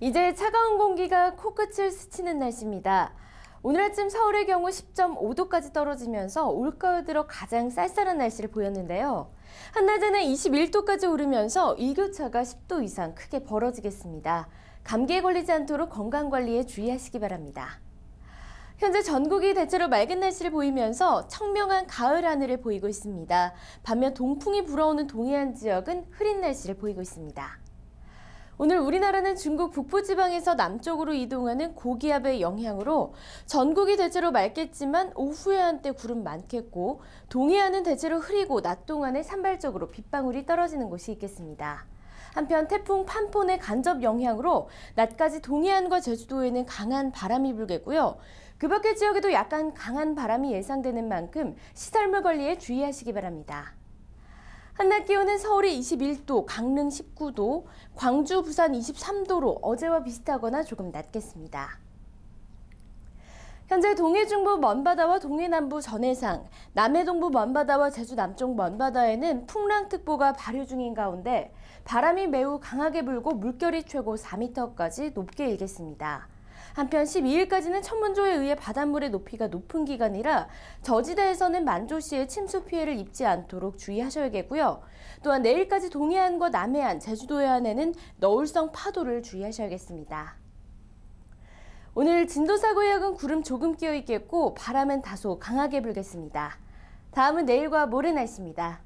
이제 차가운 공기가 코끝을 스치는 날씨입니다. 오늘 아침 서울의 경우 10.5도까지 떨어지면서 올가을 들어 가장 쌀쌀한 날씨를 보였는데요. 한낮에는 21도까지 오르면서 일교차가 10도 이상 크게 벌어지겠습니다. 감기에 걸리지 않도록 건강관리에 주의하시기 바랍니다. 현재 전국이 대체로 맑은 날씨를 보이면서 청명한 가을 하늘을 보이고 있습니다. 반면 동풍이 불어오는 동해안 지역은 흐린 날씨를 보이고 있습니다. 오늘 우리나라는 중국 북부 지방에서 남쪽으로 이동하는 고기압의 영향으로 전국이 대체로 맑겠지만 오후에 한때 구름 많겠고 동해안은 대체로 흐리고 낮 동안에 산발적으로 빗방울이 떨어지는 곳이 있겠습니다. 한편 태풍 판폰의 간접 영향으로 낮까지 동해안과 제주도에는 강한 바람이 불겠고요. 그 밖의 지역에도 약간 강한 바람이 예상되는 만큼 시설물 관리에 주의하시기 바랍니다. 한낮 기온은 서울이 21도, 강릉 19도, 광주, 부산 23도로 어제와 비슷하거나 조금 낮겠습니다. 현재 동해 중부 먼바다와 동해 남부 전해상, 남해 동부 먼바다와 제주 남쪽 먼바다에는 풍랑특보가 발효 중인 가운데 바람이 매우 강하게 불고 물결이 최고 4m까지 높게 일겠습니다. 한편 12일까지는 천문조에 의해 바닷물의 높이가 높은 기간이라 저지대에서는 만조시에 침수 피해를 입지 않도록 주의하셔야겠고요. 또한 내일까지 동해안과 남해안, 제주도 해안에는 너울성 파도를 주의하셔야겠습니다. 오늘 진도사고역은 구름 조금 끼어 있겠고 바람은 다소 강하게 불겠습니다. 다음은 내일과 모레 날씨입니다.